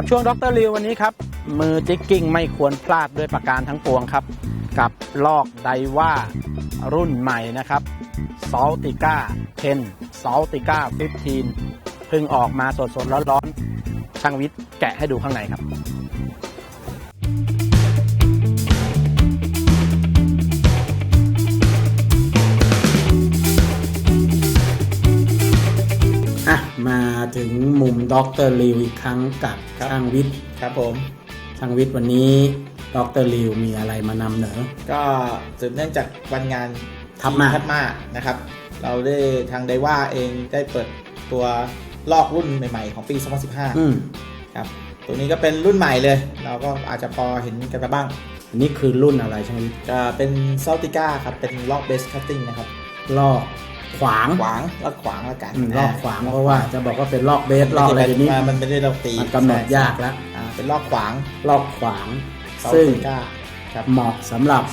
กับช่วงดรลิววันนี้ครับ มือจิกกิ้งไม่ควรพลาดด้วยประการทั้งปวงครับ กับลอกไดว่ารุ่นใหม่นะครับซอลติก้าเทนซอลติก้าฟิฟทีนเพิ่งออกมาสดๆร้อนๆช่างวิทย์แกะให้ดูข้างในครับ มาถึงมุมด็อกเตอร์ลิวอีกครั้งกับครับช่างวิทย์ครับผมช่างวิทย์วันนี้ด็อกเตอร์ลิวมีอะไรมานำเหนอ ก็สืบเนื่องจากวันงานทับมาทับมานะครับ เราได้ทางไดว่าเองได้เปิดตัวลอกรุ่นใหม่ ๆ ของปีอืม2015ครับตัวนี้ก็เป็นรุ่นใหม่เลย เราก็อาจจะพอเห็นกันมาบ้างอันนี้คือรุ่นอะไรช่างวิทย์จะเป็นซ a ลติก้าครับ เป็นลอกเบสคัตติ้งนะครับ ลอกขวางขวางลอกขวางแล้วกันอืมลอกขวางเพราะว่าจะบอกว่าเป็นลอกเบสลอกอะไรทีนี้มันไม่ได้เราตีมันกำหนดยากแล้วอ่าเป็นลอกขวางลอกขวางซ a ลซึ่งติก้าครับเหมาะสำหรับ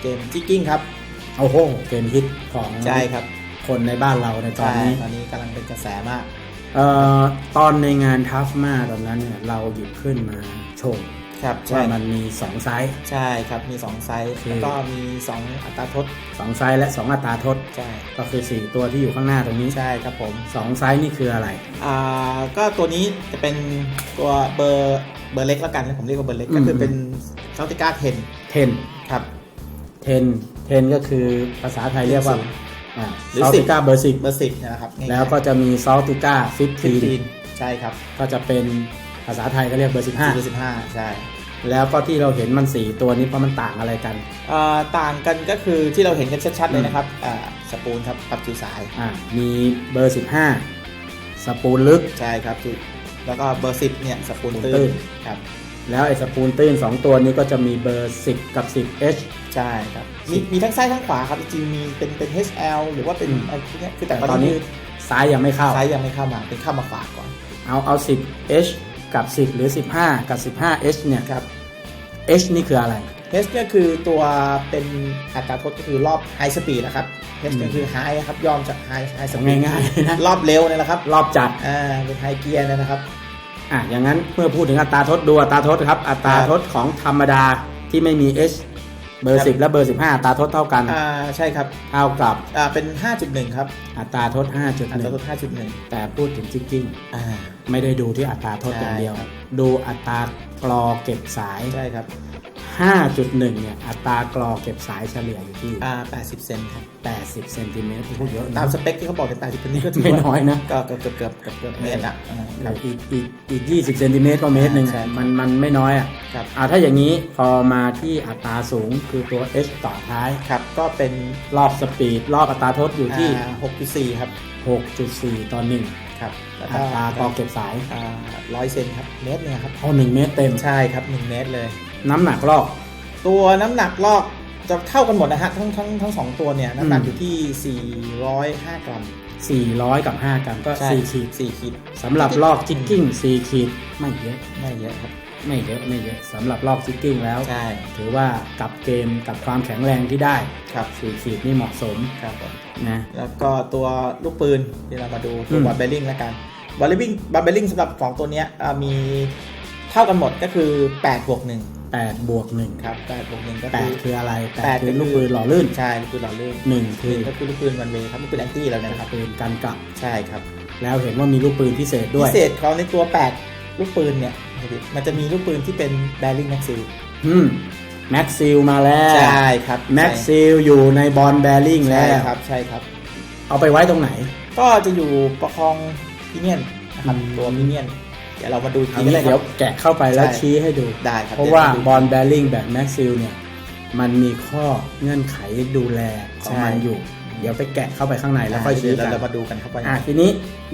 เกมจิกกิ้งครับโอ้โหเกมฮิตของใช่ครับ คนในบ้านเราในตอนใช่นี้ตอนนี้กำลังเป็นกระแสมากเอ่อตอนในงานทัฟมาตอนนั้นเนี่ยเราหยิบขึ้นมาโชว์ ครับใช่ ว่ามันมีสองไซส์ใช่ครับมี 2 ไซส์คือแล้วก็มี 2 อัตราทดสองไซส์และสองอัตราทดใช่ก็คือสี่ตัวที่อยู่ข้างหน้าตรงนี้ใช่ครับผมสองไซส์นี่คืออะไรอ่าก็ตัวนี้จะเป็นตัวเบอร์เบอร์เล็กแล้วกันผมเรียกว่าเบอร์เล็กอืมก็คือเป็นซาติก้าเทน10ครับ10 10ก็คือภาษาไทยเรียกว่าศูนย์อ่าหรือซาสิติบก้าเบอร์สิบเบอร์สิบนะครับง่ายๆแล้วก็จะมีซาติก้าฟิฟฟิทีทีนใช่ครับก็จะเป็น ภาษาไทยก็เรียกเบอร์สิบห้าเบอร์สิบห้าใช่แล้วก็ที่เราเห็นมันสี่ตัวนี้เพราะมันต่างอะไรกันอ่าต่างกันก็คือที่เราเห็นกันชัดๆเลยนะครับอ่าสปูนครับปรับจิวสายอ่ามีเบอร์สิบห้าสปูลลึกใช่ครับจุดแล้วก็เบอร์สิบเนี่ยสปูนสปูนตื้ตื้นนครับแล้วไอ้สปูลตื้น 2 ตัวนี้ก็จะมีเบอร์ 10 กับ 10H ใช่ครับมีมีทั้งซ้ายทั้งขวาครับจริงๆมีเป็นเป็น HL หรือว่าเป็นอืมอะไรพวกเนี้ยคือแต่แต่ตอนนี้คือซ้ายยังไม่เข้าซ้ายยังไม่เข้ามาเป็นเข้ามาฝากก่อนเอาเอา 10H กับ 10 หรือ 15 กับ 15H เนี่ย ครับ H นี่คืออะไร H ก็คือตัวเป็นอัตราทดก็คือรอบ High Speed นะครับ H ก็คือ High ครับย่อมจาก High High Speed ง่ายๆเลยนะรอบเร็วเนี่ยแหละครับรอบจัดอ่าเป็น High Gear เนยนะครับอะอย่างนั้นเมื่อพูดถึงอัตราทดดูอัตราทดครับ อัตราทดของธรรมดาที่ไม่มี H เบอร์ครับ10และเบอร์15อัตราทดเท่ากัน อ่าใช่ครับ เท่ากับอ่าเป็น5.1ครับ อัตราทดอัตราทด5.1 5.1แต่พูดถึงจิกกิ้งอ่า ไม่ได้ดูที่อัตราทดอย่างเดียว ใช่ครับ ดูอัตรากรอเก็บสาย ใช่ครับ 5.1 เนี่ย อัตรากรอเก็บสายเฉลี่ยอยู่ที่ อ่า80 เซนครับ 80 เซนติเมตรพูดเยอะตานะมสเปคที่เขาบอกเป็น80เซนนี่ก็ถือไม่ว่าน้อยนะ ก็เกือบเกือบเกือบเกือบเกือบเมตรอะอ่าครับ อีกอีกอีก20เซนติเมตรก็เมตรหนึ่งใช่อะมันมันไม่น้อยอะครับ อ่าถ้าอย่างนี้พอมาที่อัตราสูงคือตัว H ต่อท้าย ครับ ก็เป็นรอบสปีด รอบอัตราทดอยู่ที่ อ่า6.4 ครับ 6.4 ต่อ1ครับแล้วอัก็ตรากรอเก็บสายอ่าร้อยเซนครับ เมตรหนึงครับเอา1เมตรเต็ม ใช่ครับ 1 เมตรเลย น้ำหนักลอก ตัวน้ำหนักลอกจะเท่ากันหมดนะฮะทั้งทั้งทั้งสองตัวเนี่ยน้ำหนักอืมอยู่ที่ 405 กรัม 400 กับ 5 กรัมก็ ใช่4 ขีดสี่ขีดสำหรับลอกจิกกิ้ง 4 ขีดไม่เยอะ ไม่เยอะครับไม่เยอะไม่เยอะสำหรับลอกจิกกิ้งแล้ว ใช่ถือว่ากับเกมกับความแข็งแรงที่ได้ ครับ4 ขีดนี่เหมาะสมครับผมนะ แล้วก็ตัวลูกปืนที่เรามาดูตัอืวมบอลเบลลิงแล้วกันบอลเบลลิงบอลเบลลิงสำหรับสองตัวเนี้ยอ่ามีเท่ากันหมดก็คือ8บวก1 8บวก1ครับ8บวก1ก็แปคือดคืออะไรแปแปดดคือก็คือลูกปืนหล่อลื่นใช่ลูกปืนหล่อลื่นหนึ่งหคือนึ่งก็คือลูกปืนวันเวย์ครับลูกปืนแอนตี้เราเนี่ยนะครับปืนกันกลับใช่ครับ แล้วเห็นว่ามีลูกปืนพิเศษด้พิวยเศษเขาในตัว 8 ลูกปืนเนี่ยมันจะมีลูกปืนที่เป็นแบริ่งแม็กซิลอืมแม็กซิลมาแล้วใช่ครับแม็กซิลอยู่ในบอลแบริงใช่แล้วครับใช่ครับ เอาไปไว้ตรงไหน ก็จะอยู่ประคองพิเนียนนะครับอืมตัวพิเนียน เดี๋ยวเรามาดูอีกเอาทีก็งี้ได้คเดี๋ยรัวบแกะเข้าไปแล้วใช่ชี้ให้ดูได้ครับเพราะว่าดี๋ยบอลแบริงแบบแม็กซิลเนี่ยมันมีข้อเงื่อนไขดูแลของมันอยู่ เดี๋ยวไปแกะเข้าไปข้างในแล้วค่อยชี้เดี๋กัวนเรามาดูกันเข้าไปอะทีนี้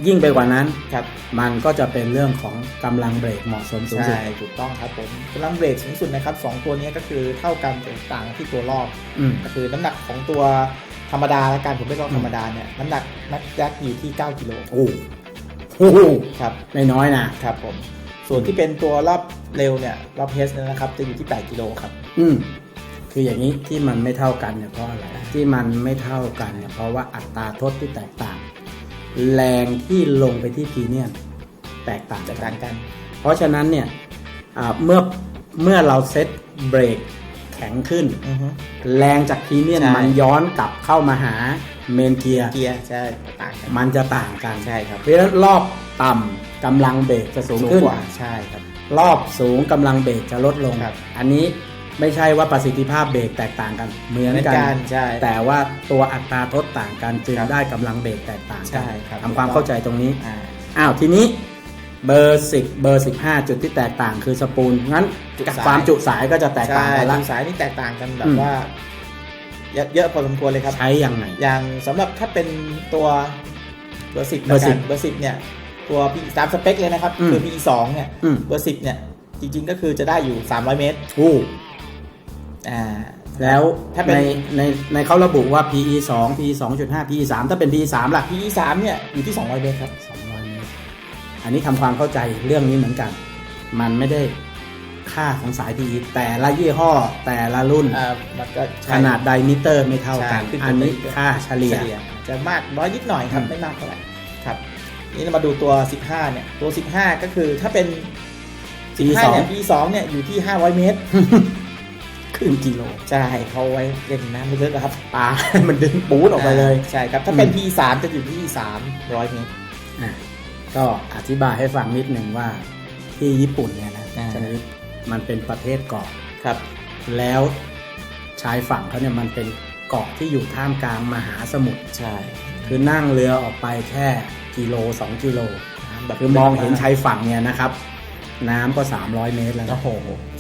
ยิ่งไปกว่านั้นครับมันก็จะเป็นเรื่องของกำลังเบรกเหมาะสมสูงสุดใช่ถูกต้องครับผมกำลังเบรกสูงสุดนะครับสองตัวนี้ก็คือเท่ากันแต่ต่างที่ตัวรอบอืมก็คือน้ำหนักของตัวธรรมดาและการผมไม่ต้องธรรมดาเนี่ยน้ำหนักนักแจ็คอยู่ที่ 9กิโลโอ้โห ครับไม่น้อยนะครับผมส่วนที่เป็นตัวรอบเร็วเนี่ยรอบเฮสเนี่ยนะครับ จะอยู่ที่ 8 กิโลครับ อืมคืออย่างนี้ที่มันไม่เท่ากันเนี่ยเพราะอะไรที่มันไม่เท่ากันเนี่ยเพราะว่าอัตราโทษที่แตกต่าง แรงที่ลงไปที่พรีเมียมแตกต่างจากกักานรกัน เพราะฉะนั้นเนี่ยอ่าเมื่อเมื่อเราเซตเบรกแข็งขึ้นอือฮึแรงจากพรีเมียมใช่มันย้อนกลับเข้ามาหา เมนเกียร์เกียร์ใช่ต่างกันมันจะต่างกันใช่ครับเพราะฉะนั้นรอบต่ำกำลังเบรกจะสูงสูงขึ้นกว่าใช่ครับ รอบสูงกำลังเบรกจะลดลงครับอันนี้ไม่ใช่ว่าประสิทธิภาพเบรกแตกต่างกันเหมือนเหมือนกักันนใช่แต่ว่าตัวอัตราทดต่างกันจึงครับได้กำลังเบรกแตกต่างกัใช่ครับทำความเข้าใจตรงนี้อ่าอ้าวทีนี้เบอร์สิบเบอร์สิบห้าจุดที่แตกต่างคือสปูลงั้นจุสายความจุสายก็จะแตกต่างใช่กันละจุสายนี่แตกต่างกันแบอืบมว่า เยอะเยอะพอสมควรเลยครับ ใช้ยังไง อย่างสำหรับถ้าเป็นตัวเบอร์สิบเบอร์10เบอร์สิบเนี่ย ตัว P ตามสเปคเลยนะครับอืมคือ P สองเนี่ยอืมเบอร์สิบเนี่ย จริง ๆ ก็คือจะได้อยู่300เมตรอู้อ่าแล้วถ้าเป็นในในในเขาระบุว่า PE 2 PE 2.5 PE 3 ถ้าเป็น PE 3ล่ะ P สามเนี่ยอยู่ที่ 200 เมตรครับ 200 เมตร อันนี้ทำความเข้าใจเรื่องนี้เหมือนกัน มันไม่ได้ ค่าของสาย PE แต่ละยี่ห้อแต่ละรุ่น อ่ามันก็ใช่ขนาดไดมิเตอร์ไม่เท่ากัน ใช่ขึ้นอันนี้เป็นค่าเฉลี่ย จะมากน้อยนิดหน่อยครับอืม ไม่มากเท่าไหร่ครับนี่เรามาดูตัว 15 เนี่ย ตัว 15 ก็คือถ้าเป็น PE 15เนี่ย P สองเนี่ยอยู่ที่ 500 เมตร ครึ่งกิโลใช่เขาไว้เล่นน้ำลึกๆอะครับปลา มันดึงปูดออกไปเลย ใช่ครับ ถ้าเป็น อืม P สามจะอยู่ที่ 300 เมตร อะก็อธิบายให้ฟังนิดหนึ่งว่าที่ญี่ปุ่นเนี่ยนะอ่าชนิด มันเป็นประเทศเกาะครับ แล้วชายฝั่งเขาเนี่ยมันเป็นเกาะที่อยู่ท่ามกลางมหาสมุทรใช่ คือนั่งเรือออกไปแค่กิโล 2 กิโลแบบคือมองเห็นชายฝั่งเนี่ยนะครับ น้ำก็ 300 เมตรแล้วนะโอ้โห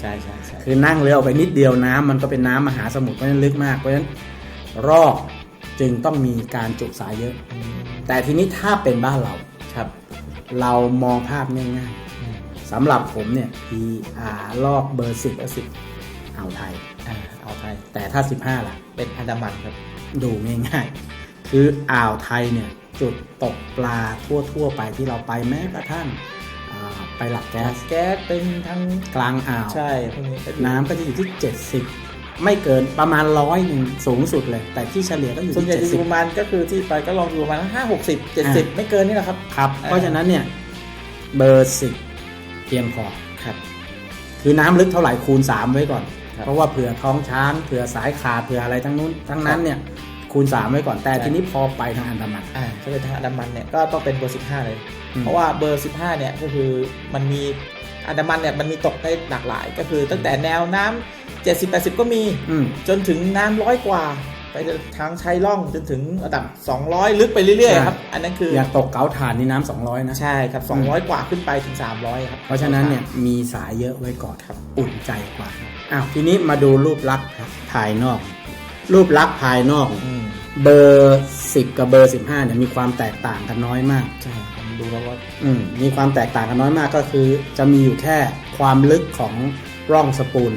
ใช่ใช่ใช่คือนั่งเรือออกไปนิดเดียวน้ำมันก็เป็นน้ำมหาสมุทรเพราะฉะนั้นลึกมากเพราะฉะนั้นรอบจึงต้องมีการจุสายเยอะอืมแต่ทีนี้ถ้าเป็นบ้านเราครับ เรามองภาพง่ายๆ สำหรับผมเนี่ย PR ลอกเบอร์สิบเบอร์สิบอ่าวไทย อ่าเอาไทย แต่ถ้า 15 ล่ะ เป็นอันดามันครับ ดูง่ายๆ คืออ่าวไทยเนี่ย จุดตกปลาทั่วๆ ไปที่เราไปแม้กระทั่งอ่าไปหลักแก๊สแก๊สเป็นทั้งกลางอ่าว ใช่พวกนี้ก็อยู่น้ำก็จะอยู่ที่ 70 ไม่เกินประมาณร้อยหนึ่งสูงสุดเลย แต่ที่เฉลี่ยก็อยู่ส่วนที่ ใหญ่จะอยู่ประ70มาณก็คือที่ไปก็ลองดูประมาณห้าหกสิบเจ็ดสิบไม่เกินนี่แหละครับครับอ่าเพราะฉะนั้นเนี่ย เบอร์สิบ เพียงพอครับคือน้ำลึกเท่าไหร่คูณ 3 ไว้ก่อนครับเพราะว่าเผื่อท้องช้างเผื่อสายขาดเผื่ออะไรทั้งนู้นทั้งนั้นเนี่ยคูณ 3 ไว้ก่อนแต่ใช่ทีนี้พอไปทางอันดามันอ่าถ้าเป็นทางอันดามันเนี่ยก็ต้องเป็นเบอร์สิบห้าเลยอืมเพราะว่าเบอร์สิบห้าเนี่ยก็คือมันมีอันดามันเนี่ยมันมีตกได้หลากหลาย ก็คือตั้งแต่แนวน้ำเจ็ดสิบแปดสิบก็มีอืมจนถึงน้ำร้อยกว่า ไปทางชายล่องจนถึงระดับ 200 ลึกไปเรื่อยใช่ๆครับ อันนั้นคือ อยากตกเก๋าถ่านนี่น้ำ200 นะ ใช่ครับ 200 กว่าขึ้นไปถึง 300 ครับ เพราะฉะนั้นเนี่ยมีสายเยอะไว้ก่อนครับ อุ่นใจกว่าอ้าวทีนี้มาดูรูปลักษณ์ภายนอก รูปลักษณ์ภายนอกอืมเบอร์10กับเบอร์15เนี่ยมีความแตกต่างกันน้อยมากใช่ผมดูแล้วว่าอืมมีความแตกต่างกันน้อยมากก็คือ จะมีอยู่แค่ความลึกของร่องสปูล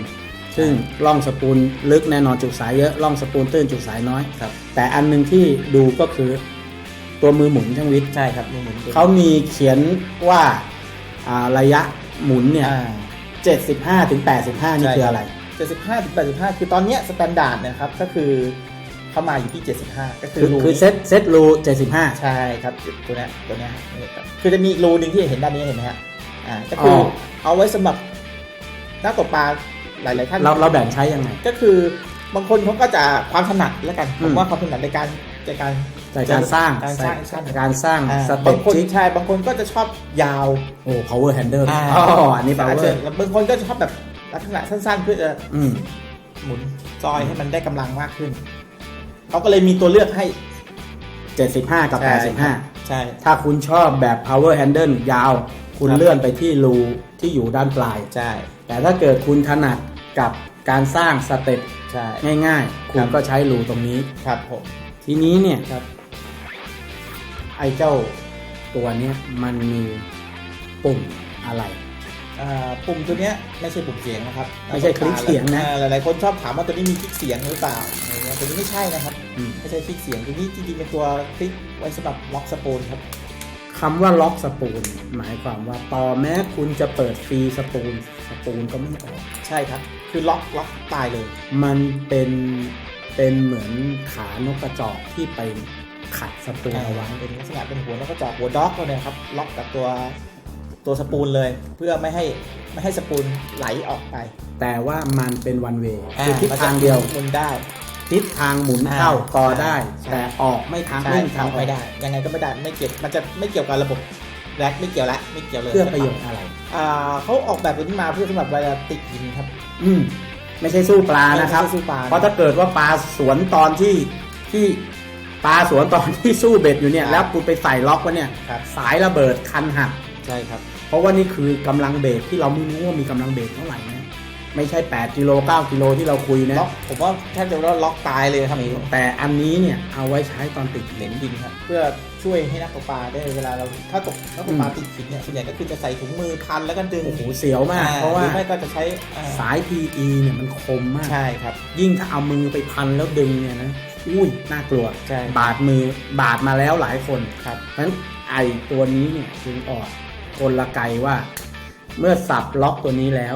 ซึ่งร่องสปูลลึกแน่นอนจุสายเยอะร่องสปูลตื้นจุสายน้อย ครับ แต่อันหนึงที่ดูก็คือตัวมือหมุนช่างวิทย์ใช่ครับมันเหมือนเขามีเขียนว่าอ่าระยะหมุนเนี่ยอ่า75ถึง85นี่ใช่คืออะไร 75ถึง85 คือตอนเนี้ยสแตนดาร์ดเนี่ยครับก็คือเข้ามาอยู่ที่ 75 ก็คือคือรูคือเซตเซตรู75ใช่ครับตัวเนี้ยตัวเนี้ยครับคือจะมีอีกรูหนึ่งที่เห็นด้านนี้เห็นไหมฮะอ่าก็คือออ เอาไว้สำหรับนักตกปลา หลายๆท่านเราเราแบ่งใช้ยังไง ก็คือบางคนเขาก็จะความถนัดแล้วกันผอืมมว่าความถนัดในการในการในการสร้างการสร้างสร้างการสร้างอ่าสเต็บาปงคนชิคใช่บางคนก็จะชอบยาวโอ้ power handle อ่าอ๋ออันนี้อาจ power จะแล้วบางคนก็ชอบแบบลักษณะสั้นๆเพื่อจะอืมหมุนจอยให้มันได้กำลังมากขึ้นเขาก็เลยมีตัวเลือกให้ 75 กับใช่85 ใช่ ถ้าคุณชอบแบบ power handle ยาว คุณครับเลื่อนไปที่รูที่อยู่ด้านปลาย ใช่ แต่ถ้าเกิดคุณถนัดกับการสร้างสเต็ปใช่ ง่ายๆ คุณครับก็ใช้รูตรงนี้ครับผม ทีนี้เนี่ยครับ ไอ้เจ้าตัวเนี้ยมันมีปุ่มอะไรอ่าปุ่มตัวเนี้ยไม่ใช่ปุ่มเสียงนะครับ ไม่ใช่คลิกเสียงนะอ่าหลายๆคนชอบถามว่าตัวนี้มีคลิกเสียงหรือเปล่าอะไรเงี้ยตัวนี้ไม่ใช่นะครับอืมไม่ใช่คลิกเสียงตัวนี้จริงๆเป็นตัวคลิกไว้สำหรับล็อกสปูลครับ คำว่าล็อกสปูลหมายความว่าต่อแม้คุณจะเปิดฟรีสปูลสปูลก็ไม่ออกใช่ครับ คือล็อกล็อกตายเลย มันเป็นเป็นเหมือนขานกกระจอกที่ไปขัดสปูลเอาไว้เป็นลักษณะเป็นหัวนกกระจอกหัวด็อกเนี่ยครับล็อกกับตัวตัวสปูลเลย เพื่อไม่ให้ไม่ให้สปูลไหลออกไป แต่ว่ามันเป็นวันเวย์อ่าคือทิศมันจะทางเดียวหมุนได้ ทิศทางหมุนเข้าอ่าต่อได้ใช่แต่ออกไม่ทางใช่ไม่ทางทำไม่ได้ ยังไงก็ไม่ได้ไม่เกี่ยวมันจะไม่เกี่ยวกับระบบแร็กไม่เกี่ยวละไม่เกี่ยวเลยเพื่อประโยชน์อะไรอ่าเขาออกแบบแบบนี้มาเพื่อสำหรับเวลาติดหินครับ อืมไม่ใช่สู้ปลานะครับไม่ใช่สู้ปลาเพราะถ้าเกิดว่าปลาสวนตอนที่ที่ปลาสวนตอนที่สู้เบ็ดอยู่เนี่ย แล้วคุณไปใส่ล็อกไว้เนี่ยครับสายระเบิดคันหักใช่ครับ เพราะว่านี่คือกำลังเบรกที่เราไม่รู้ว่ามีกำลังเบรกเท่าไหร่นะ ไม่ใช่ 8กิโล9กิโลที่เราคุยนะล็อกผมว่าแทบจะว่าล็อกตายเลยครับนี้แต่อันนี้เนี่ยเอาไว้ใช้ตอนติดเหน็นดินครับ เพื่อช่วยให้นักตกปลาได้เวลาเราถ้าตกนักตกปลาติดหินเนี่ยส่วนใหญ่ก็คือจะใส่ถุงมือพันแล้วก็ดึงโอ้โหเสียวมากอ่เพราะว่าหรือไม่ก็จะใช้อ่าสาย PE เนี่ยมันคมมากใช่ครับ ยิ่งถ้าเอามือไปพันแล้วดึงเนี่ยนะอุ้ยน่ากลัวใช่บาดมือบาดมาแล้วหลายคนครับเพราะฉะนั้นไอตัวนี้เนี่ยจึงออกกลไกว่า เมื่อสับล็อกตัวนี้แล้ว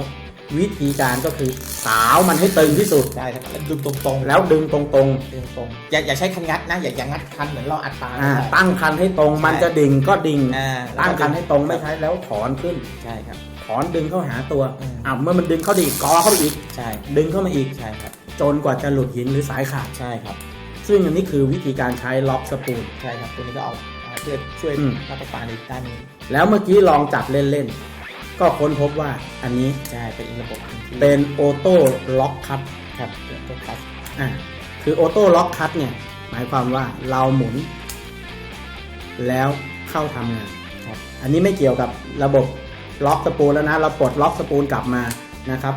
วิธีการก็คือสาวมันให้ตึงที่สุดใช่ครับแล้วดึงตรงๆแล้วดึงตรงดึงตรงอย่าอย่าใช้คันงัดนะ อย่าอย่างัดคันเหมือนเราอัดปลาๆอ่าไม่ได้ตั้งคันให้ตรงมันจะดิ่งก็ดิ่ง อ่าตั้งคันให้ตรงไม่ใช่แล้วถอนขึ้น ใช่ครับ ถอนดึงเข้าหาตัวอืม อ่าเมื่อมันดึงเข้าดีกกอเข้าไปอีก ใช่ดึงเข้ามาอีก ใช่ครับจนกว่าจะหลุดหินหรือสายขาด ใช่ครับซึ่งอันนี้คือวิธีการใช้ล็อกสปูลใช่ครับตัวนี้ก็เอาอ่าเพื่อช่วยอืม นักตกปลาในด้านนี้แล้วเมื่อกี้ลองจับเล่นๆ ก็ค้นพบว่าอันนี้ใช่เป็นอีกระบบหนึ่งที่เป็นออโต้ล็อกคัทครับเป็นตัวคัสอ่าคือออโต้ล็อกคัทเนี่ยหมายความว่าเราหมุน แล้วเข้าทำงานครับอันนี้ไม่เกี่ยวกับระบบล็อกสปูลแล้วนะ เราปลดล็อกสปูลกลับมานะครับ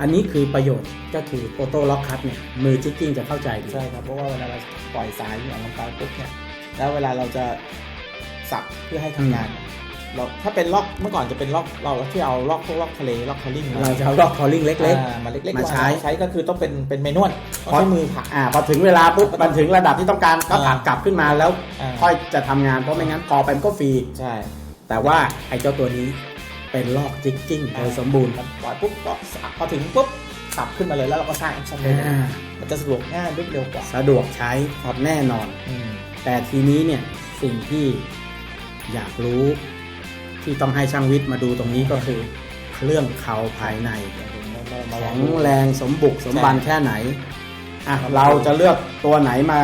อันนี้คือประโยชน์ก็คือออโต้ล็อกคัทเนี่ยมือจิกกิ้งจะเข้าใจดี ใช่ครับ เพราะว่าเวลาเราปล่อยสายอย่างลงไปปุ๊บเนี่ย แล้วเวลาเราจะสับเพื่อให้ทำงานเนี่ย เราถ้าเป็นล็อกเมื่อก่อนจะเป็นล็อกเราที่เอาล็อกพวกล็อกทะเลล็อกคอลลิ่งเราจะเอาล็อกคอลลิ่งเล็กอ่ามาเล็กๆมาใช้ใช้ก็คือต้องเป็นเป็นเมนวลๆต้องใช้มือผลักอ่าพอถึงเวลาปุ๊บมันถึงระดับที่ต้องการก็ผลักกลับขึ้นมาแล้วอ่าค่อยจะทำงานเพราะไม่งั้นกอไปมันก็ฟรีใช่ แต่ว่าไอ้เจ้าตัวนี้เป็นลอกจิกกิ้งโดยสมบูรณ์ปล่อยปุ๊บก็สับพอถึงปุ๊บสับขึ้นมาเลยแล้วเราก็สร้างแอคชั่นเลยอ่ามันจะสะดวกง่ายรวดเร็วกว่าสะดวกใช้ครับแน่นอนอืมแต่ทีนี้เนี่ยสิ่งที่อยากรู้ ที่ต้องให้ช่างวิทย์มาดูตรงนี้ก็คือเครื่องเขาภายในเดี๋ยวผมเรามาลแข็องงดูแรงสมบุกสมบันแค่ไหนอะเราจะเลือกตัวไหนมา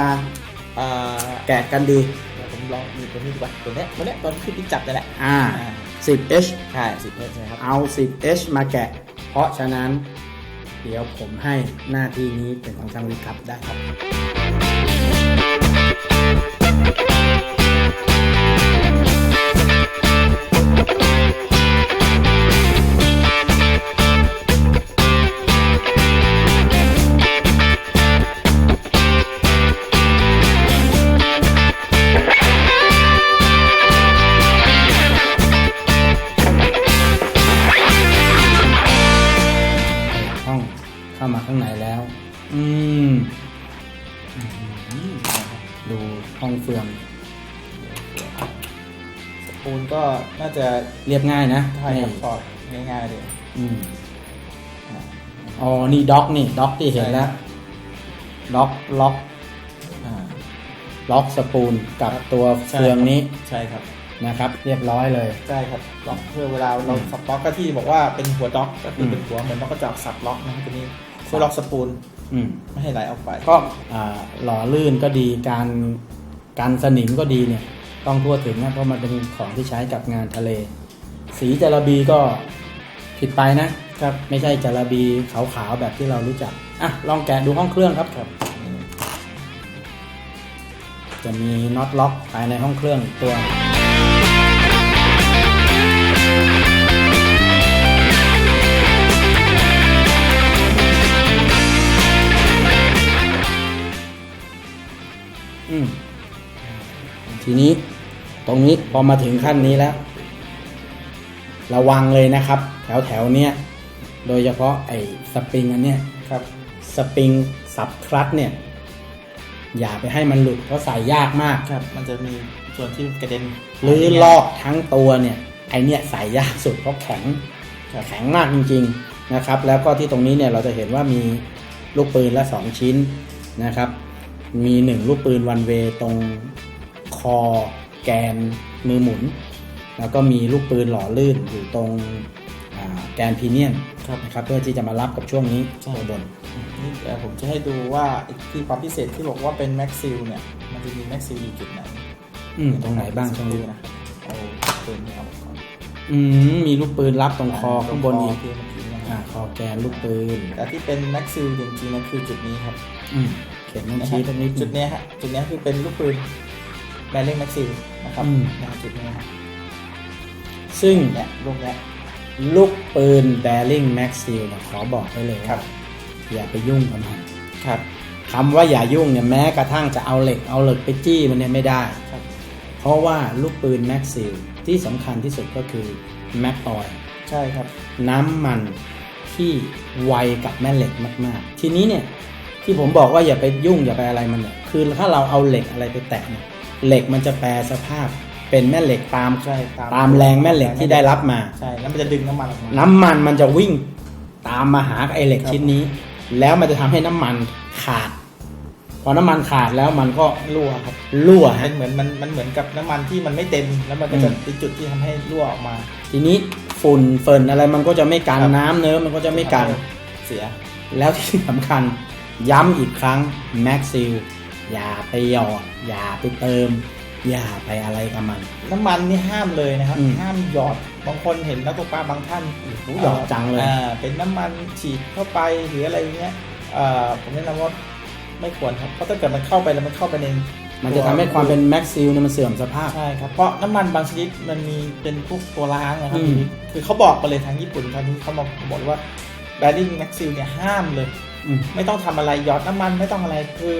อ่าแกะกันดีเดี๋ยวผมลองดูตัวนี้ดีกว่าตัวเนี้ยตัวเนี้ยตัวที่ที่จับนี่แหละอ่าอ่า 10H ใช่สิบเอ็ดใช่ครับเอา 10H มาแกะ เพราะฉะนั้น เดี๋ยวผมให้หน้าที่นี้เป็นของช่างวิทย์ครับได้ครับ จะเรียบง่ายนะใช่ครับนี่พอง่ายๆเลยอืมอ๋อนี่ด็อกนี่ด็อกที่เห็นแล้วด็อกล็อกอ่าล็อกสปูลกับตัวใช่เฟืองนี้ใช่ครับ นะครับ เรียบร้อยเลย ใช่ครับล็อกเพื่อเวลาเราสับล็อกก็ที่บอกว่าเป็นหัวด็อกก็คืออม เป็นหัวเหมือนนกกระจอกสับล็อกนะครับตัวนี้ช่วยล็อกสปูนอืม ไม่ให้ไหลออกไป ก็อ่าหล่อลื่นก็ดีการการสนิมก็ดีเนี่ย ต้องทั่วถึงนะเพราะมันเป็นของที่ใช้กับงานทะเล สีจาระบีก็ผิดไปนะครับไม่ใช่จาระบีขาวๆแบบที่เรารู้จักอะลองแกะดูห้องเครื่องครับครับ จะมีน็อตล็อกภายในห้องเครื่องตัวทีนี้ ตรงนี้พอมาถึงขั้นนี้แล้ว ระวังเลยนะครับ แถวแถวๆเนี้ยโดยเฉพาะไอ้สปริงอันเนี้ยครับสปริงสับคลัตช์เนี่ย อย่าไปให้มันหลุดเพราะใส่ยากมากครับ มันจะมีส่วนที่กระเด็นหรือลอกทั้งตัวเนี่ยไอเนี่ยใส่ยากสุดเพราะแข็งแข็งมากจริง ๆนะครับ แล้วก็ที่ตรงนี้เนี่ยเราจะเห็นว่ามีลูกปืนละสองชิ้นนะครับ มีหนึ่งลูกปืนวันเวตรงคอ แกนมือหมุน แล้วก็มีลูกปืนหล่อลื่นอยู่ตรงอ่าแกนพีเนียนครับนะครับเพื่อที่จะมารับกับช่วงนี้ใช่ตัวบนนี่เดี๋ยวผมจะให้ดูว่าไอ้ที่ความพิเศษที่บอกว่าเป็นแม็กซิลเนี่ย มันจะมีแม็กซิลอยู่จุดไหนอืมตรงไหนบ้างช่างวิทย์นะเอาปืนนี้เอาก่อนอืมมีลูกปืนรับตรงคอข้างบนอีกที่เมื่อกี้นะคอ่ารับคอแกนลูกปืนแต่ที่เป็นแม็กซิลจริงๆมันคือจุดนี้ครับ อืมเขียนต้องชี้ตรงนี้จุดเนี้ยฮะจุดเนี้ยคือเป็นลูกปืน แบริ่งแม็กซิลนะครับอืม นะครับจุดนี้ฮะซึ่งเนี่ยลูกเนี้ย ลูกปืนแบริ่งแม็กซิลขอบอกได้เลยครัว่าบ อย่าไปยุ่งกับมันครับ คำว่าอย่ายุ่งเนี่ยแม้กระทั่งจะเอาเหล็กเอาเหล็กไปจี้มันเนี่ยไม่ได้ ครับ เพราะว่าลูกปืนแม็กซิลที่สำคัญที่สุดก็คือแม็กออย ใช่ครับ น้ำมันที่ไวกับแม่เหล็กมาก ๆ ทีนี้เนี่ยที่ผมบอกว่าอย่าไปยุ่งอย่าไปอะไรมันเนี่ยคือถ้าเราเอาเหล็กอะไรไปแตะเนี่ย เหล็กมันจะแปรสภาพเป็นแม่เหล็กตามใช่ตามตามแรงแม่เหล็กที่ได้รับมา ใช่แล้วมันจะดึงน้ำมันออกมาน้ำมันมันจะวิ่งตามมาหาไอเหล็กครับชิ้นนี้ แล้วมันจะทำให้น้ำมันขาด พอน้ำมันขาดแล้วมันก็รั่วครับรั่วมัฮะนเหมือนมันมันเหมือนกับน้ำมันที่มันไม่เต็ม แล้วมันก็จะอืมเป็นจุดที่ทำให้รั่วออกมา ทีนี้ฝุ่นเฟินอะไรมันก็จะไม่กันครับน้ำเนื้อะมันก็จะไม่กันเสีย แล้วที่สำคัญย้ำอีกครั้งแม็กซิลอย่าไปหยอด อย่าไปเติม อย่าไปอะไรกับมัน น้ำมันนี่ห้ามเลยนะครับ อืม ห้ามหยอดบางคนเห็นนักตกปลาบางท่านหยอดจังเลย อ่าเป็นน้ำมันฉีดเข้าไปหรืออะไรเงี้ยเอ่อผมแนะนำว่าไม่ควรครับเพราะถ้าเกิดมันเข้าไปแล้วมันเข้าไปในมันจะทำให้ความเป็นแม็กซิลเนี่ยมันเสื่อมสภาพ ใช่ครับเพราะน้ำมันบางชนิดมันมีเป็นพวกตัวล้างนะครับอืม คือเขาบอกมาเลยทางญี่ปุ่นทางนี้เขามาบอกเลยว่าแบริ่งแม็กซิลเนี่ยห้ามเลย อืม ไม่ต้องทำอะไรหยอดน้ำมันไม่ต้องอะไรคือ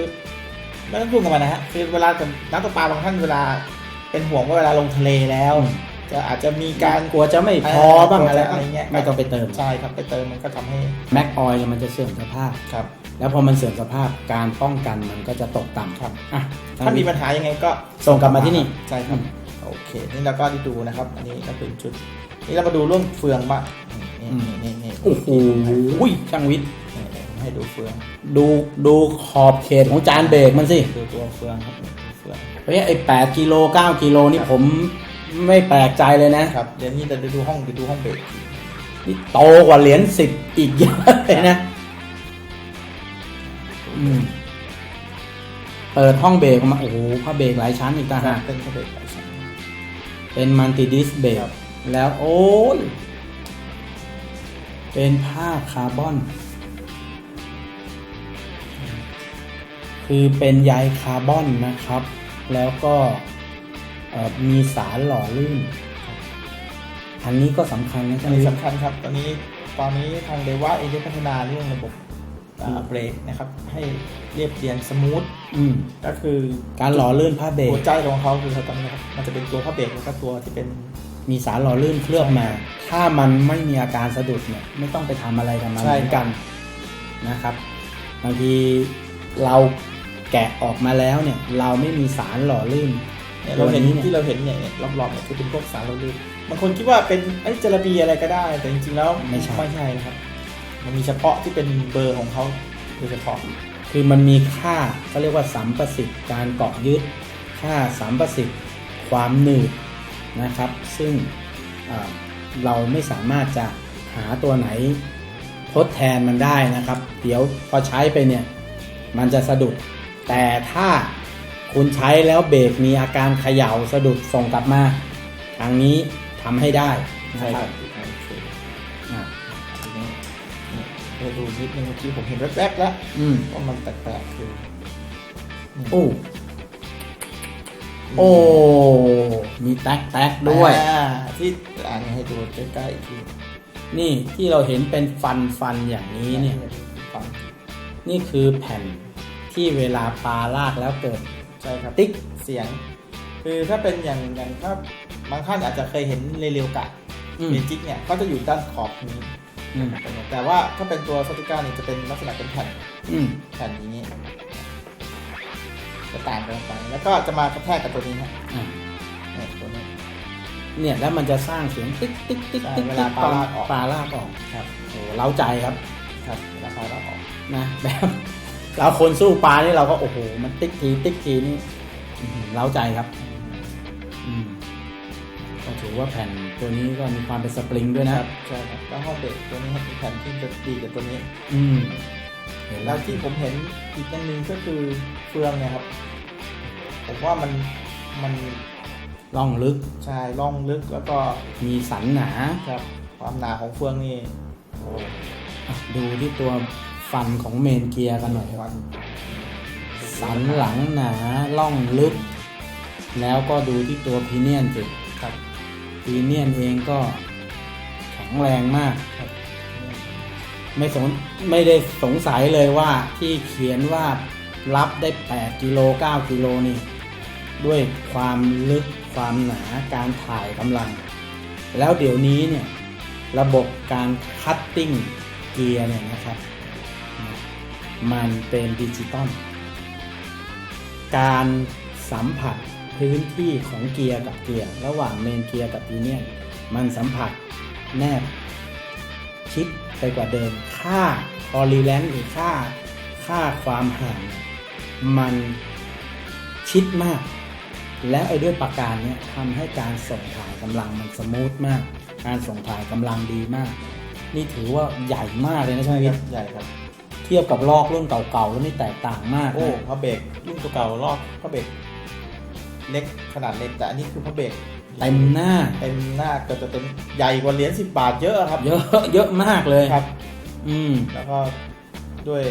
ไม่ต้องยุ่งกับมันนะฮะคือเวลากับนักตกปลาบางท่านเวลา เป็นห่วงว่าเวลาลงทะเลแล้วอืมจะอาจจะมีการกลัวจะไม่พอบ้างอะไรอะไรเงี้ยไม่ต้องไปเติมใช่ครับไปเติมมันก็ทำให้แม็กออยล์มันจะเสื่อมสภาพครับแล้วพอมันเสื่อมสภาพการป้องกันมันก็จะตกต่ำครับอะถ้ามีปัญหายังไงก็ส่งกลับมาที่นี่ใช่ครับโอเค นี่เราก็ได้ดูนะครับ อันนี้ก็เป็นชุด นี่เรามาดูเรื่องเฟืองบ้างนี่อืมนี่นี่โอ้โหช่างวิทย์นี่นี่ ให้ดูเฟืองดูดูขอบเขตของจานเบรกมันสิดูตัวเฟืองครับดูเฟืองเฮ้ยไอ้แปดกิโลเก้ากิโลนี่ผมไม่แปลกใจเลยนะ ครับเดี๋ยวนี้จะดูห้องจะดูห้องเบรกนี่โตกว่าเหรียญสิบอีกเยอะเลยนะอืมเปิดห้องเบรกออกมาโอ้โหผ้าเบรกหลายชั้นอีกต่างหากเป็นห้องเบรกหลายชั้นเป็นมัลติดิสเบรกครับแล้วโอ้ยเป็นผ้าคาร์บอน คือเป็นใยคาร์บอนนะครับ แล้วก็เอ่อมีสารหล่อลื่น อันนี้ก็สำคัญนะอัท่านนนี้ผู้ชมสำคัญครับ ตอนนี้ตอนนี้ทางเดว่าเองได้พัฒนาเรื่องระบบอ่าเบรกนะครับ ให้เรียบเรียงสมูทอืมก็คือการหล่อลื่นผ้าเบรกหัวใจของเขาคือเขาตรงนี้ครับมันจะเป็นตัวผ้าเบรกแล้วก็ตัวที่เป็นมีสารหล่อลื่นเคลือบมา ถ้ามันไม่มีอาการสะดุดเนี่ยไม่ต้องไปทำอะไรกับมันใช่เหมือนกันนะครับบางทีเรา แกะออกมาแล้วเนี่ย เราไม่มีสารหล่อลื่นเนี่ยเราเห็นตัวนี้เนี่ยที่เราเห็นเนี่ยเนี่ยรอบๆเนี่ยคือเป็นพวกสารเราลื่นบางคนคิดว่าเป็นไอ้ยจระบีอะไรก็ได้ แต่จริงๆแล้วไม่ใช่ไม่ใช่นะครับ มันมีเฉพาะที่เป็นเบอร์ของเขาโดยเฉพาะ คือมันมีค่าเขาเรียกว่าสัมประสิทธิ์การเกาะยึด ค่าสัมประสิทธิ์ความหนืดนะครับ ซึ่งเอ่อเราไม่สามารถจะหาตัวไหนทดแทนมันได้นะครับ เดี๋ยวพอใช้ไปเนี่ย มันจะสะดุด แต่ถ้าคุณใช้แล้วเบรกมีอาการเขย่าสะดุดส่งกลับมา ทางนี้ทำให้ได้นะใช่คครัรับบโอเคอะทีนี้นี่เราดูนิดนึงเมื่อกี้ผมเห็นแวบๆแล้วอืมว่ามันแปลกๆคือนี่โอ้โอ้มีแท็กแท็กด้วยอ่าที่อ่านให้ดูใกล้ๆอีกทีนี่ที่เราเห็นเป็นฟันฟันอย่างนี้เนี่ยฟังนี่คือแผ่น ที่เวลาปลาลากแล้วเกิดใช่ครับติ๊กเสียง คือถ้าเป็นอย่างอย่างถ้าบางท่านอาจจะเคยเห็นเรเรียวกะอืมเรจิกเนี่ยก็จะอยู่ด้านขอบนี้ อืมแต่ว่าถ้าเป็นตัวซอติก้าเนี่ยจะเป็นลักษณะเป็นแผ่นอืมแผ่นอย่างนี้ จะต่างกันไป แล้วก็จะมากระแทกกับตัวนี้ฮะอะเนี่ยตัวนี้ เนี่ยแล้วมันจะสร้างเสียงติ๊กติ๊กติ๊กใช่ติ๊กเวติ๊ลากปลาลากออก ปลาลากออกครับโอ้เล้าใจครับ ครับราคาเราออกนะแบบ เราคนสู้ปลานี่เราก็โอ้โห มันติ๊กทีติ๊กทีนี่อื้อหือเล้าใจครับอืมก็ถือว่าแผ่นตัวนี้ก็มีความเป็นสปริงด้วยคนะรับใช่ครับแล้วห้องเบรกตัวนี้ครับมีแผ่นที่จะดีกับตัวนี้ อืมเห็นแล้แล้ววที่ผมเห็นอีกอย่างหนึ่งก็คือเฟืองเนี่ยครับ ผมว่ามันมันล่องลึกใช่ร่องลึกแล้วก็มีสันหนาครับ ความหนาของเฟืองนี่โอ้อะดูที่ตัว ฟันของเมนเกียร์กันหน่อยครับวันสันหลังหนาล่องลึก แล้วก็ดูที่ตัวพีเนียนสิครับพีเนียนเองก็แข็งแรงมากครับ ไม่สงไม่ได้สงสัยเลยว่าที่เขียนว่ารับได้ 8 กิโล 9 กิโลนี่ ด้วยความลึกความหนาการถ่ายกำลัง แล้วเดี๋ยวนี้เนี่ย ระบบการคัตติ้งเกียร์เนี่ยนะครับ มันเป็นดิจิตอลการสัมผัสพื้นที่ของเกียร์กับเกียร์ระหว่างเมนเกียร์กับพีเนียนมันสัมผัสแนบชิดไปกว่าเดิม ค่าพอลีแลนหรือค่าค่าความห่าง มันชิดมาก แล้วไอ้ด้วยประการเนี้ยทำให้การส่งถ่ายกำลังมันสมูทมาก การส่งถ่ายกำลังดีมาก นี่ถือว่าใหญ่มากเลยนะใช่ไหมคพี่รับใหญ่ครับ ทียบกับลอกรุ่นเก่าๆแล้วนี่แตกต่างมากนะโอ้พระเบรกรุ่นเก่าๆลอกพระเบรกเล็กขนาดเล็กแต่อันนี้คือพระเบรกเต็มหน้าเต็มหน้าเกือบจะเต็มใหญ่กว่าเหรียญสิบบาทเยอะครับ เยอะเยอะมากเลยครับ อืมแล้วก็ด้วย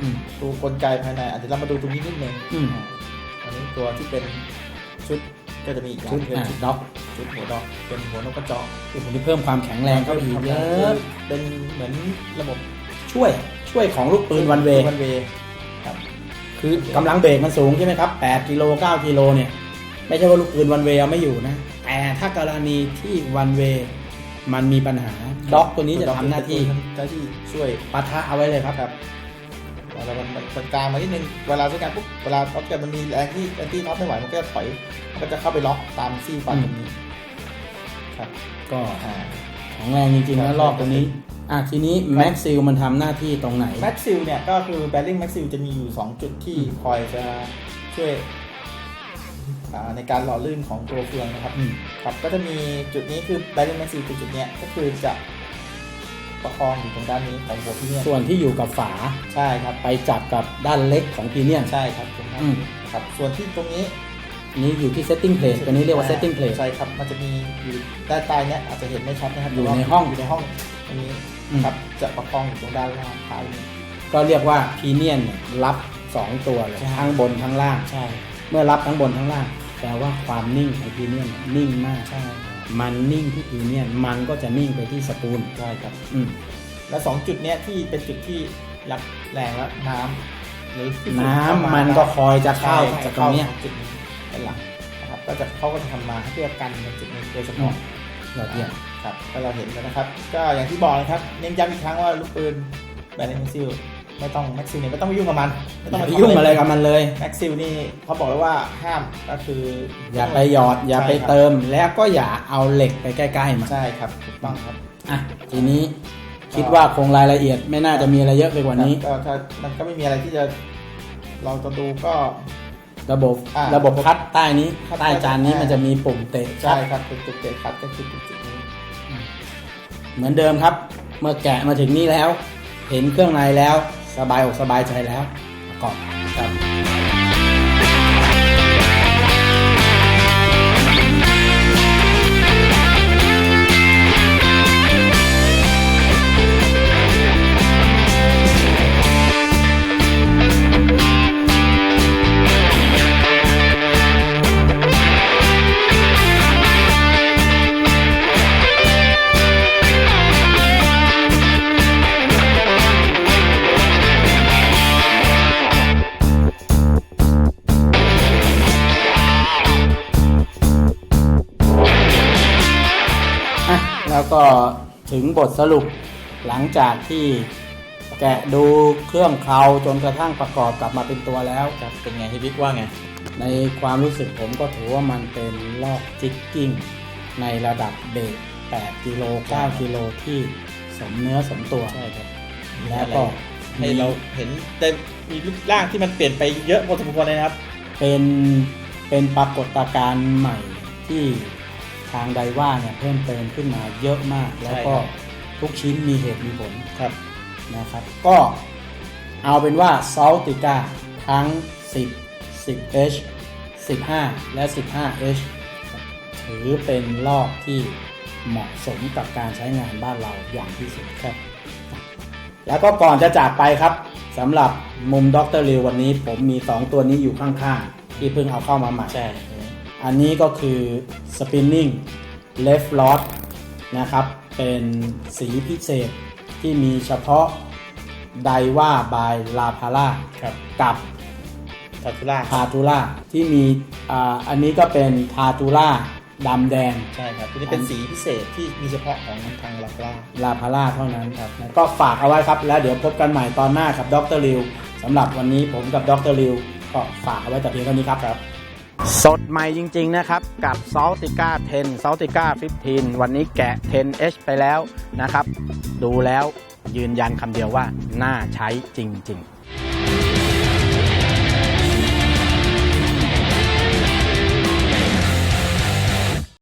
อืมตัวกลไกภายในอาจจะเรามาดูตรงนี้นิดนึงอืมอันนี้ตัวที่เป็นชุดก็จะมีอีกอย่างชุดเป็นอะชุดด็อกชุดหัวดอกเป็นหัวนกกระจอกคือผมที่เพิ่มความแข็งแรงเข้าไปอีกเยอะเป็นเหมือนระบบ ช่วยช่วยของลูกปืนวันเววันเวครับคือกำลังเบรกมันสูงใช่ไหมครับ8กิโล9กิโลเนี่ย ไม่ใช่ว่าลูกปืนวันเวเอาไม่อยู่นะ แต่ถ้ากรณีที่วันเวมันมีปัญหาด็อกตัวนี้จะทำหน้าที่หน้าที่ช่วยปะทะเอาไว้เลยครับครับเวลามันมันมันกลางมานิดนึงเวลาใช้การปุ๊บเวลาล็อกเกิดมันมีแรงที่แอนตี้ท็อปไม่ไหวมันก็จะถอยมันก็จะเข้าไปล็อกตามซี่ฟันตรงนี้ครับก็อ่าแข็งแรงจริงๆแล้วรอบตัวนี้ อะทีนี้แม็กซิลมันทำหน้าที่ตรงไหนแม็กซิลเนี่ยก็คือแบริ่งแม็กซิลจะมีอยู่ 2 จุดที่คอยจะช่วยอ่าในการหล่อลื่นของตัวเฟืองนะครับอืมครับก็จะมีจุดนี้คือแบริ่งแม็กซิลคือจุดเนี้ยก็คือจะประคองอยู่ตรงด้านนี้ของหัวพี่เนี่ยส่วนที่อยู่กับฝาใช่ครับไปจับกับด้านเล็กของพีเนียนใช่ครับตรงด้านอืมนี้ครับส่วนที่ตรงนี้อันนี้อยู่ที่ setting plate ตัวนี้เรียกว่า setting plate ใช่ครับ มันจะมีอยู่ด้านใต้เนี้ยอาจจะเห็นไม่ชัดนะครับ อยู่ในห้องอยู่ในห้องตรงนี้อืม ครับจะประคองอยู่ตรงด้านล่างท้ายนี้ก็เรียกว่าพีเนียนเนี่ยรับสองตัวเลยใช่ทั้งบนทั้งล่างใช่ เมื่อรับทั้งบนทั้งล่างแปลว่าความนิ่งของพรีเมียมนิ่งมากใช่มันนิ่งที่พรีเมียมมันก็จะนิ่งไปที่สปูลใช่ครับอืมและสองจุดเนี้ยที่เป็นจุดที่รับแรงและน้ำหรือที่น้ำเข้าามันก็คอยจะเข้าใช่จากตรงเนี้ยเข้าจุดนี้เป็นหลักนะครับก็จะเขาก็จะทำมาเพื่อกันในจุดนี้โดยเฉพาะยอดเยี่ยม ครับก็เราเห็นแล้วนะครับ ก็อย่างที่บอกนะครับ เน้นย้ำอีกครั้งว่าลูกปืนแบรนด์แม็กซิลไม่ต้องแม็กซิลเนี่ยไม่ต้องไปยุ่งกับมัน ไม่อต้องย่าไปไปยุ่งอะไรกับมันเลยแม็กซิลนี่เขาบอกไว้ว่าห้ามก็คือ อย่าไปหยอดอย่าไปเติม แล้วก็อย่าเอาเหล็กไปใกล้ๆมันใช่ครับถูกต้องครับอะทีนี้คิดว่าคงรายละเอียดไม่น่าจะมีอะไรเยอะไปกว่านี้ก็ถ้ามันก็ไม่มีอะไรที่จะเราจะดูก็ระบบอ่าระบบคัดใต้นี้คัดใต้จานนี้อ่ามัมันจะมีปุ่มเตะใช่ครับเป็นจุดเตะคัดก็คือจุดจุดนี้ เหมือนเดิมครับ เมื่อแกะมาถึงนี่แล้ว เห็นเครื่องในแล้ว สบายอกสบายใจแล้วประกอบครับ แล้วก็ถึงบทสรุปหลังจากที่แกะดูเครื่องเคราจนกระทั่งประกอบกลับมาเป็นตัวแล้ว ครับเป็นไงพี่บิ๊กว่าไง ในความรู้สึกผมก็ถือว่ามันเป็นลอกจิกกิ้ง ในระดับเบรก8กิโล9กิโลที่สมเนื้อสมตัวใช่ครับแล้วก็ให้เราเห็นแต่มีรูปร่างที่มันเปลี่ยนไปเยอะพอสมควรเลยนะครับ เป็นเป็นปรากฏการณ์ใหม่ที่ ทางไดว่าเนี่ยเพิ่มเติมขึ้นมาเยอะมาก แล้วก็ใช่ครับทุกชิ้นมีเหตุมีผลครับนะครับ ก็เอาเป็นว่าซอลติก้าทั้ง 10 10H 15 และ 15H ถือเป็นลอกที่เหมาะสมกับการใช้งานบ้านเราอย่างที่สุดครับแล้วก็ก่อนจะจากไปครับสำหรับมุมดรริววันนี้ผมมี 2 ตัวนี้อยู่ข้างๆ ที่เพิ่งเอาเข้ามาใหม่ใช่ อันนี้ก็คือ spinning left rod นะครับ เป็นสีพิเศษที่มีเฉพาะไดว่าบายลาพาร่าครับกับทาทุล่าทาตูล่าที่มีอ่าอันนี้ก็เป็นทาตูล่าดำแดง ใช่ครับนี่เป็นสีพิเศษที่มีเฉพาะของทางลาปลาลาพาร่าเท่านั้นครับก็ฝากเอาไว้ครับ แล้วเดี๋ยวพบกันใหม่ตอนหน้ากับดรริวสำหรับวันนี้ผมกับดรริวก็ฝากเอาไว้แต่เพียงเท่านี้ครับครับ สดใหม่จริง ๆ นะครับ กับ s a l t i c a 10 s a l t i c a 15 วันนี้แกะ 10H ไปแล้วนะครับ ดูแล้วยืนยันคำเดียวว่าน่าใช้จริง ๆ